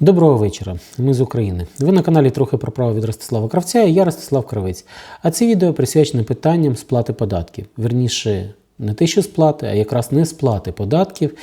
Доброго вечора, ми з України. Ви на каналі трохи про право від Ростислава Кравця і я Ростислав Кравець. А це відео присвячене питанням сплати податків. Верніше, не те, що сплати, а якраз не сплати податків.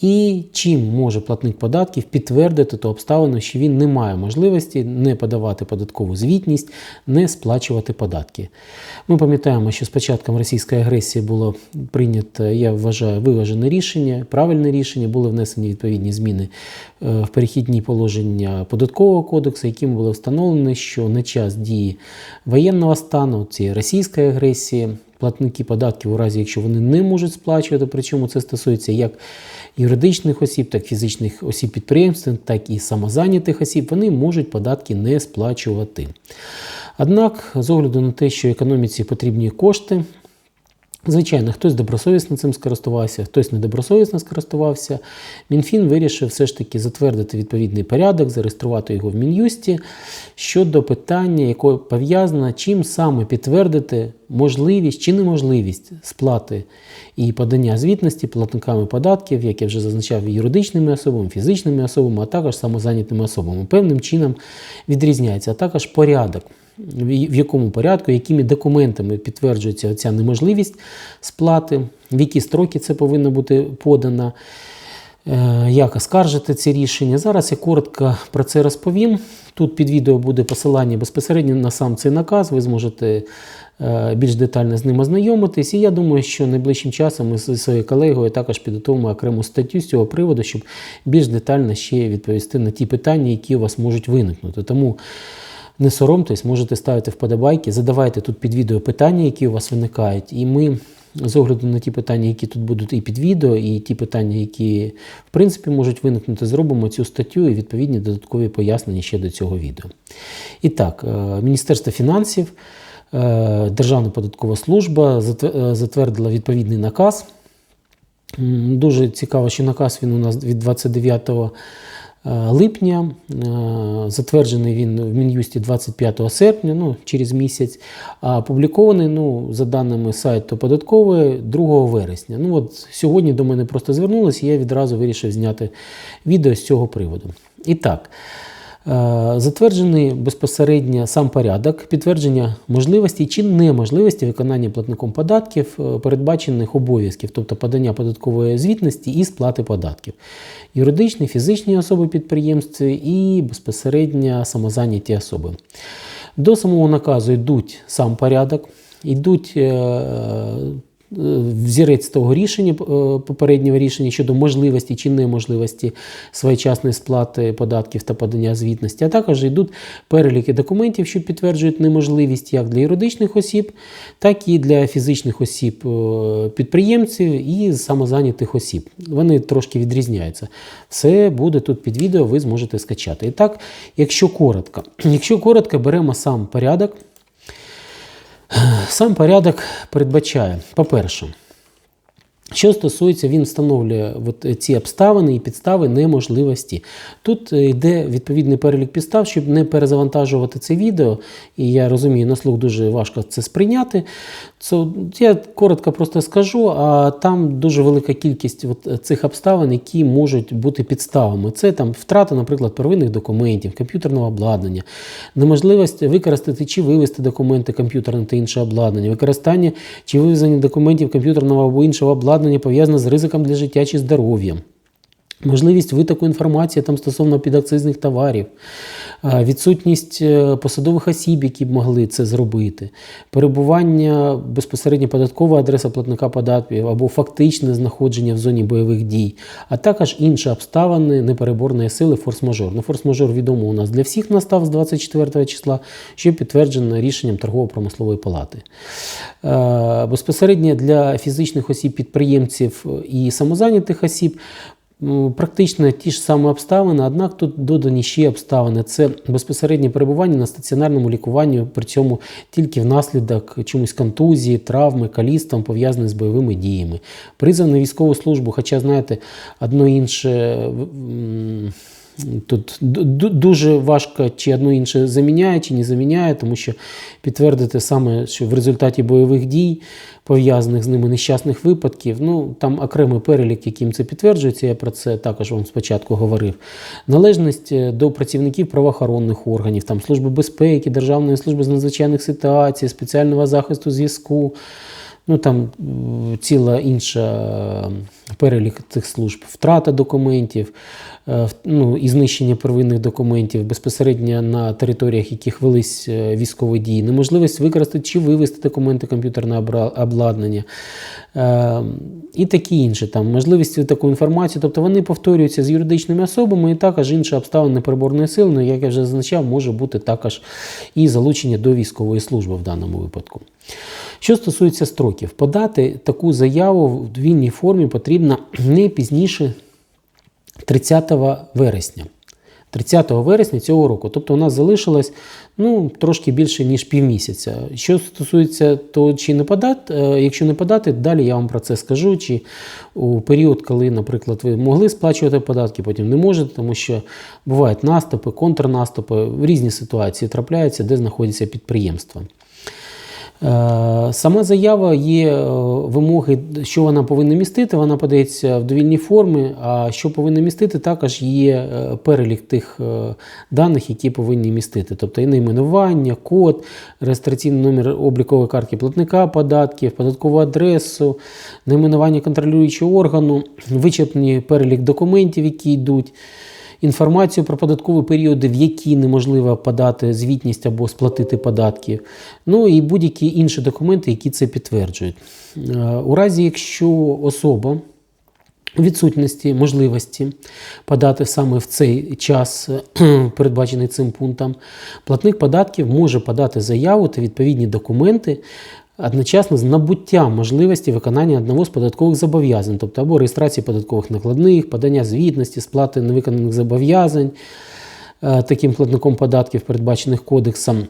І чим може платник податків підтвердити ту обставину, що він не має можливості не подавати податкову звітність, не сплачувати податки. Ми пам'ятаємо, що з початком російської агресії було прийнято, я вважаю, виважене рішення, правильне рішення, були внесені відповідні зміни е, в перехідні положення податкового кодексу, яким було встановлено, що на час дії воєнного стану цієї російської агресії. Платники податків у разі, якщо вони не можуть сплачувати, причому це стосується як юридичних осіб, так і фізичних осіб підприємств, так і самозайнятих осіб, вони можуть податки не сплачувати. Однак, з огляду на те, що економіці потрібні кошти, Звичайно, хтось добросовісно цим скористувався, хтось недобросовісно скористувався. Мінфін вирішив все ж таки затвердити відповідний порядок, зареєструвати його в Мін'юсті щодо питання, яке пов'язано, чим саме підтвердити можливість чи неможливість сплати і подання звітності платниками податків, як я вже зазначав, юридичними особами, фізичними особами, а також самозайнятими особами. Певним чином відрізняється, а також порядок в якому порядку, якими документами підтверджується ця неможливість сплати, в які строки це повинно бути подано, е, як оскаржити ці рішення. Зараз я коротко про це розповім. Тут під відео буде посилання безпосередньо на сам цей наказ, ви зможете е, більш детально з ним ознайомитись. І я думаю, що найближчим часом ми зі своєю колегою також підготуємо окрему статтю з цього приводу, щоб більш детально ще відповісти на ті питання, які у вас можуть виникнути. Тому не соромтесь, можете ставити вподобайки, задавайте тут під відео питання, які у вас виникають. І ми з огляду на ті питання, які тут будуть і під відео, і ті питання, які в принципі можуть виникнути, зробимо цю статтю і відповідні додаткові пояснення ще до цього відео. І так, е, Міністерство фінансів, е, Державна податкова служба е, затвердила відповідний наказ. Дуже цікаво, що наказ він у нас від 29 липня. Затверджений він в Мін'юсті 25 серпня, ну, через місяць, а опублікований ну, за даними сайту податкової 2 вересня. Ну, от Сьогодні до мене просто звернулося і я відразу вирішив зняти відео з цього приводу. І так. Затверджений безпосередньо сам порядок підтвердження можливості чи неможливості виконання платником податків передбачених обов'язків, тобто подання податкової звітності і сплати податків, юридичні, фізичні особи підприємств і безпосередньо самозайняті особи. До самого наказу йдуть сам порядок, йдуть взірець того рішення, попереднього рішення щодо можливості чи неможливості своєчасної сплати податків та подання звітності, а також йдуть переліки документів, що підтверджують неможливість як для юридичних осіб, так і для фізичних осіб підприємців і самозайнятих осіб. Вони трошки відрізняються. Все буде тут під відео, ви зможете скачати. І так, якщо коротко, якщо коротко, беремо сам порядок. Сам порядок передбачає, по-перше, що стосується, він встановлює от ці обставини і підстави неможливості. Тут йде відповідний перелік підстав, щоб не перезавантажувати це відео. І я розумію, на слух дуже важко це сприйняти. Це, я коротко просто скажу, а там дуже велика кількість от цих обставин, які можуть бути підставами. Це там втрата, наприклад, первинних документів, комп'ютерного обладнання, неможливість використати чи вивести документи комп'ютерне та інше обладнання, використання чи вивезення документів комп'ютерного або іншого обладнання пов'язане з ризиком для життя чи здоров'я. Можливість витоку інформації там стосовно підакцизних товарів, відсутність е, посадових осіб, які б могли це зробити, перебування безпосередньо податкової адреса платника податків або фактичне знаходження в зоні бойових дій, а також інші обставини непереборної сили форс-мажор. Ну, форс-мажор відомо у нас для всіх настав з 24 числа, що підтверджено рішенням торгово-промислової палати. Безпосередньо для фізичних осіб, підприємців і самозайнятих осіб. Ну, практично ті ж самі обставини, однак тут додані ще обставини. Це безпосереднє перебування на стаціонарному лікуванні, при цьому тільки внаслідок чомусь контузії, травми, каліством, пов'язаних з бойовими діями. Призов на військову службу, хоча, знаєте, одно інше Тут ду- ду- дуже важко чи одно інше заміняє, чи не заміняє, тому що підтвердити саме, що в результаті бойових дій, пов'язаних з ними нещасних випадків, ну там окремий перелік, яким це підтверджується, я про це також вам спочатку говорив. Належність е, до працівників правоохоронних органів, там Служби безпеки, Державної служби з надзвичайних ситуацій, спеціального захисту зв'язку. Ну там ціла інша е, перелік цих служб, втрата документів, е, ну, і знищення первинних документів безпосередньо на територіях, яких велись е, військові дії, неможливість використати чи вивести документи комп'ютерне обладнання е, і такі інші там можливості таку інформацію. Тобто вони повторюються з юридичними особами, і також інші обставини непереборної сили, ну, як я вже зазначав, може бути також і залучення до військової служби в даному випадку. Що стосується строків, подати таку заяву в вільній формі потрібно не пізніше 30 вересня. 30 вересня цього року. Тобто у нас залишилось ну, трошки більше, ніж півмісяця. Що стосується того, чи не подати, е, якщо не подати, далі я вам про це скажу. Чи у період, коли, наприклад, ви могли сплачувати податки, потім не можете, тому що бувають наступи, контрнаступи, в різні ситуації трапляються, де знаходяться підприємства. Е, Сама заява є е, вимоги, що вона повинна містити. Вона подається в довільній формі. А що повинна містити, також є е, перелік тих даних, які повинні містити. Тобто і найменування, код, реєстраційний номер облікової картки платника податків, податкову адресу, найменування контролюючого органу, вичерпний перелік документів, які йдуть інформацію про податкові періоди, в які неможливо подати звітність або сплатити податки, ну і будь-які інші документи, які це підтверджують. Е, У разі, якщо особа відсутності можливості подати саме в цей час, е, передбачений цим пунктом, платник податків може подати заяву та відповідні документи одночасно з набуттям можливості виконання одного з податкових зобов'язань, тобто або реєстрації податкових накладних, подання звітності, сплати невиконаних зобов'язань. е, Таким платником податків, передбачених кодексом,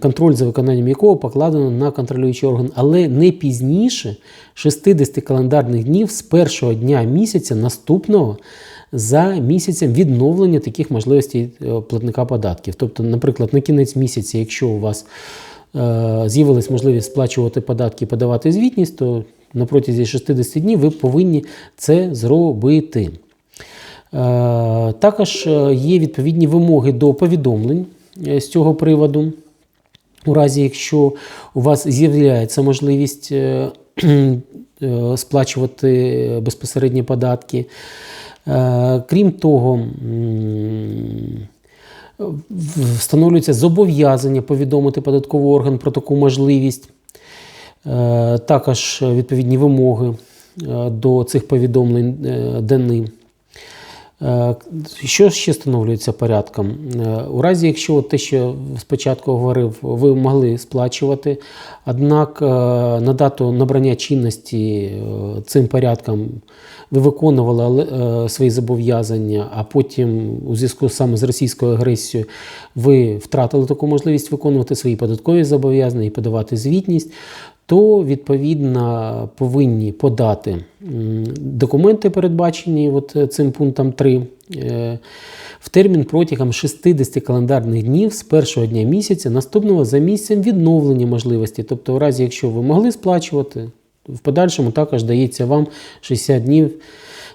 контроль за виконанням якого покладено на контролюючий орган, але не пізніше 60 календарних днів з першого дня місяця наступного за місяцем відновлення таких можливостей е, платника податків. Тобто, наприклад, на кінець місяця, якщо у вас з'явилась можливість сплачувати податки подавати звітність, то на протязі 60 днів ви повинні це зробити. Е, Також е, є відповідні вимоги до повідомлень е, з цього приводу. У разі, якщо у вас з'являється можливість е, е, сплачувати безпосередні податки. Е, Крім того, встановлюється зобов'язання повідомити податковий орган про таку можливість. Е, Також відповідні вимоги е, до цих повідомлень е, дані. Е, Що ще встановлюється порядком? Е, У разі, якщо от те, що спочатку говорив, ви могли сплачувати, однак е, на дату набрання чинності е, цим порядком ви виконували е, свої зобов'язання, а потім у зв'язку саме з російською агресією ви втратили таку можливість виконувати свої податкові зобов'язання і подавати звітність, то відповідно повинні подати документи, передбачені от е, цим пунктом 3, е, в термін протягом 60 календарних днів з першого дня місяця, наступного за місцем відновлення можливості. Тобто, у разі, якщо ви могли сплачувати, в подальшому також дається вам 60 днів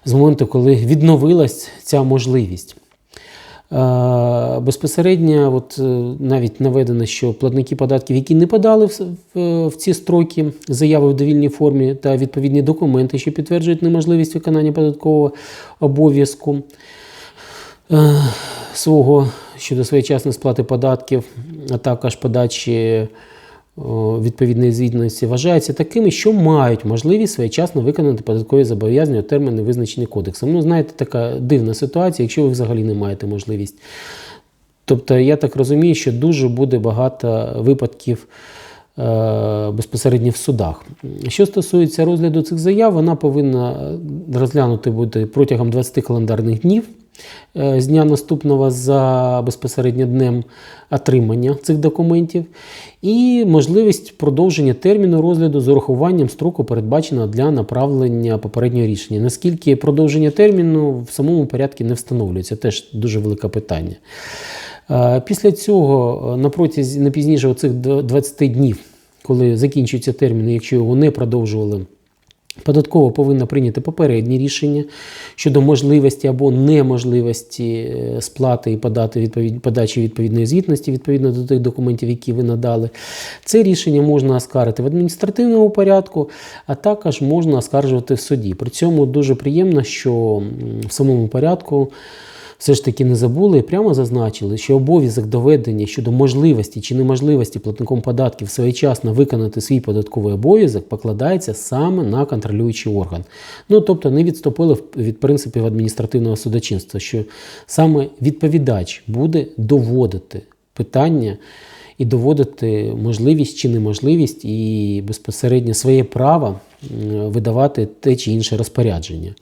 з моменту, коли відновилась ця можливість. Е, Безпосередньо, от е, навіть наведено, що платники податків, які не подали в, в, в ці строки заяви в довільній формі та відповідні документи, що підтверджують неможливість виконання податкового обов'язку е, свого щодо своєчасної сплати податків, а також подачі відповідної звітності, вважаються такими, що мають можливість своєчасно виконати податкові зобов'язання у терміни, визначені кодексом. Ну, знаєте, така дивна ситуація, якщо ви взагалі не маєте можливість. Тобто, я так розумію, що дуже буде багато випадків е, безпосередньо в судах. Що стосується розгляду цих заяв, вона повинна розглянути бути протягом 20 календарних днів е, з дня наступного за безпосередньо днем отримання цих документів, і можливість продовження терміну розгляду з урахуванням строку, передбаченого для направлення попереднього рішення. Наскільки продовження терміну в самому порядку не встановлюється, теж дуже велике питання. Е, Після цього, е, на протязі не пізніше оцих 20 днів, коли закінчується термін, якщо його не продовжували. Податково повинна прийняти попередні рішення щодо можливості або неможливості е, сплати і подати відповідь, подачі відповідної звітності відповідно до тих документів, які ви надали. Це рішення можна оскарити в адміністративному порядку, а також можна оскаржувати в суді. При цьому дуже приємно, що в самому порядку все ж таки не забули і прямо зазначили, що обов'язок доведення щодо можливості чи неможливості платником податків своєчасно виконати свій податковий обов'язок покладається саме на контролюючий орган. Ну тобто не відступили від принципів адміністративного судочинства, що саме відповідач буде доводити питання. І доводити можливість чи неможливість, і безпосередньо своє право видавати те чи інше розпорядження.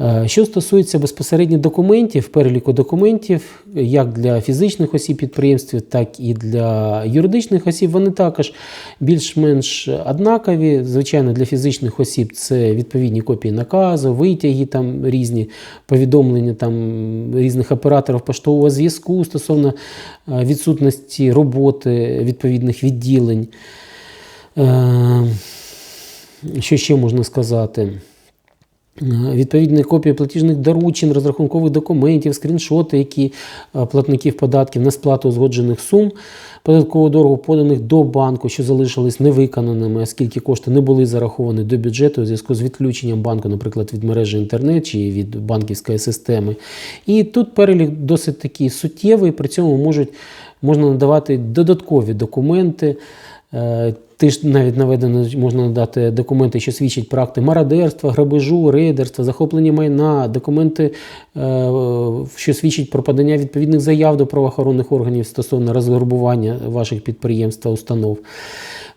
Е, Що стосується безпосередньо документів, переліку документів, як для фізичних осіб підприємств, так і для юридичних осіб, вони також більш-менш однакові. Звичайно, для фізичних осіб це відповідні копії наказу, витяги, там різні повідомлення там, різних операторів поштового зв'язку стосовно е, відсутності роботи відповідних відділень. Е, Що ще можна сказати? Е, Відповідні копії платіжних доручень, розрахункових документів, скріншоти, які е, платників податків на сплату узгоджених сум податкового дорогу поданих до банку, що залишились невиконаними, оскільки кошти не були зараховані до бюджету у зв'язку з відключенням банку, наприклад, від мережі інтернет чи від банківської системи. І тут перелік досить такий суттєвий, при цьому можуть, можна надавати додаткові документи. Е, Ти ж навіть наведено можна надати документи, що свідчать про акти мародерства, грабежу, рейдерства, захоплення майна, документи, е, що свідчать про подання відповідних заяв до правоохоронних органів стосовно розграбування ваших підприємств та установ.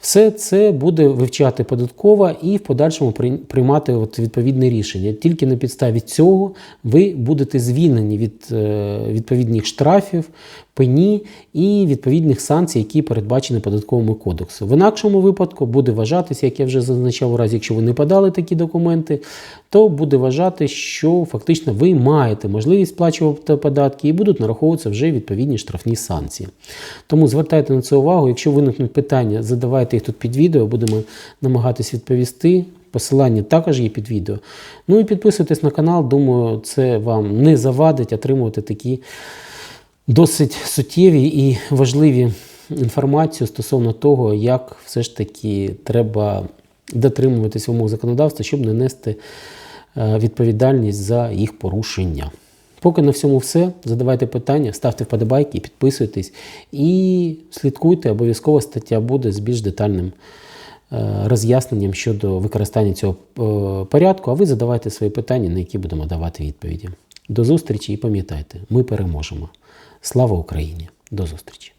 Все це буде вивчати податкова і в подальшому при- приймати от відповідне рішення. Тільки на підставі цього ви будете звільнені від е, відповідних штрафів, пені і відповідних санкцій, які передбачені податковим кодексом. В інакшому випадку буде вважатися, як я вже зазначав, у разі, якщо ви не подали такі документи, то буде вважати, що фактично ви маєте можливість сплачувати податки і будуть нараховуватися вже відповідні штрафні санкції. Тому звертайте на це увагу. Якщо виникнуть питання, задавайте їх тут під відео, будемо намагатись відповісти. Посилання також є під відео. Ну і підписуйтесь на канал. Думаю, це вам не завадить отримувати такі досить суттєві і важливі інформацію стосовно того, як все ж таки треба дотримуватись вимог законодавства, щоб не нести е, відповідальність за їх порушення. Поки на всьому все. Задавайте питання, ставте вподобайки, підписуйтесь і слідкуйте, обов'язково стаття буде з більш детальним е, роз'ясненням щодо використання цього е, порядку, а ви задавайте свої питання, на які будемо давати відповіді. До зустрічі і пам'ятайте, ми переможемо. Слава Україні! До зустрічі!